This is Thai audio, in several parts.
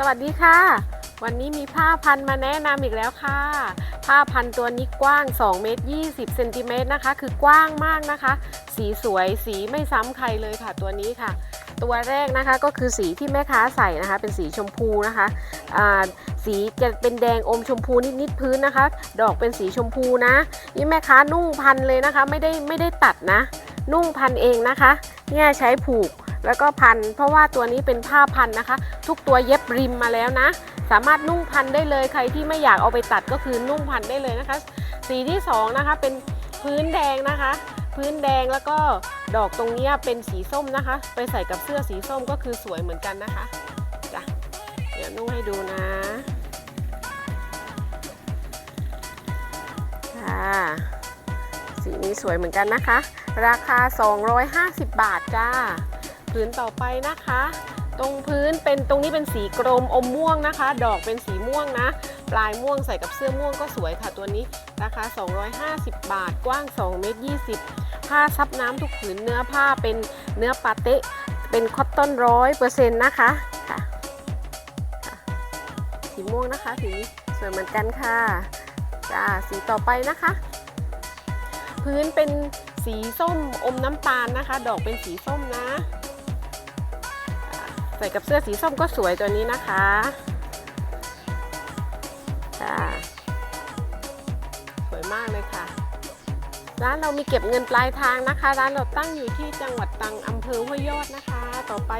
สวัสดีค่ะ วันนี้มีผ้าพันมาแนะนำอีกแล้วค่ะ ผ้าพันตัวนี้กว้าง 2 เมตร 20 เซนติเมตรนะคะ คือกว้างมากนะคะ สีสวยสีไม่ซ้ำใครเลยค่ะตัวนี้ค่ะ ตัวแรกนะคะก็คือสีที่แม่ค้าใส่นะคะ เป็นสีชมพูนะคะสีจะเป็นแดงอมชมพูนิดๆพื้นนะคะ ดอกเป็นสีชมพูนะ นี่แม่ค้านุ่งพันเลยนะคะ ไม่ได้ไม่ได้ตัดนะ นุ่งพันเองนะคะ เนี่ยใช้ผูก แล้วก็พัน เพราะว่าตัวนี้เป็นผ้าพันนะคะ ทุกตัวเย็บริมมาแล้วนะ สามารถนุ่งพันได้เลยใครที่ไม่อยากเอาไปตัดก็คือนุ่งพันได้เลยนะคะ สีที่สองนะคะเป็นพื้นแดงนะคะ พื้นแดงแล้วก็ดอกตรงนี้เป็นสีส้มนะคะ ไปใส่กับเสื้อสีส้มก็คือสวยเหมือนกันนะคะจ้ะเดี๋ยวนุ่งให้ดูนะค่ะสีนี้สวยเหมือนกันนะคะ ราคา 250 บาทจ้า พื้นต่อไปนะคะ ตรงพื้นเป็นตรงนี้เป็นสีกรมอมม่วงนะคะ ดอกเป็นสีม่วงนะ ปลายม่วงใส่กับเสื้อม่วงก็สวยค่ะตัวนี้ราคา 250 บาทกว้าง2เมตร20 ผ้าซับน้ำทุกผืนเนื้อผ้าเป็นเนื้อปาเตะเป็นคอตตอนร้อยเปอร์เซ็นต์นะคะค่ะสีม่วงนะคะสีสวยเหมือนกันค่ะจ้าสีต่อไปนะคะ พื้นเป็นสีส้มอมน้ำตาลนะคะ ดอกเป็นสีส้มนะ ใส่กับเสื้อสีส้มก็สวยตัวนี้นะคะค่ะสวยมากเลยค่ะ ร้านเรามีเก็บเงินปลายทางนะคะ ร้านเราตั้งอยู่ที่จังหวัดตรังอำเภอห้วยยอดนะคะ ต่อไป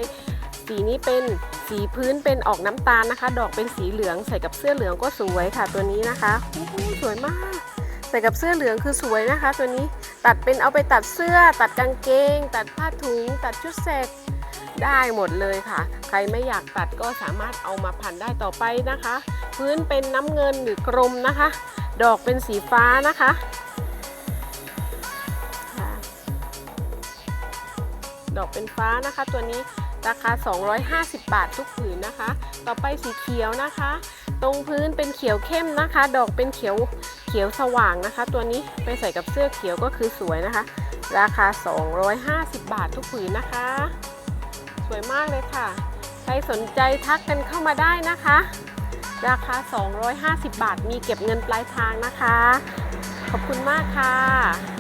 สีนี้เป็นสีพื้นเป็นออกน้ำตาลนะคะ ดอกเป็นสีเหลืองใส่กับเสื้อเหลืองก็สวยค่ะตัวนี้นะคะสวยมาก ใส่กับเสื้อเหลืองคือสวยนะคะ ตัวนี้ตัดเป็นเอาไปตัดเสื้อ ตัดกางเกง ตัดผ้าถุง ตัดชุดเสก ได้หมดเลยค่ะ ใครไม่อยากตัดก็สามารถเอามาพันได้ต่อไปนะคะ พื้นเป็นน้ำเงินหรือกรมนะคะ ดอกเป็นสีฟ้านะคะดอกเป็นฟ้านะคะ ตัวนี้ราคา 250 บาททุกผืนนะคะ ต่อไปสีเขียวนะคะ ตรงพื้นเป็นเขียวเข้มนะคะ ดอกเป็นเขียวเขียวสว่างนะคะ ตัวนี้ไปใส่กับเสื้อเขียวก็คือสวยนะคะ ราคา 250 บาททุกผืนนะคะ สวยมากเลยค่ะ ใครสนใจทักกันเข้ามาได้นะคะ ราคา 250 บาทมีเก็บเงินปลายทางนะคะ ขอบคุณมากค่ะ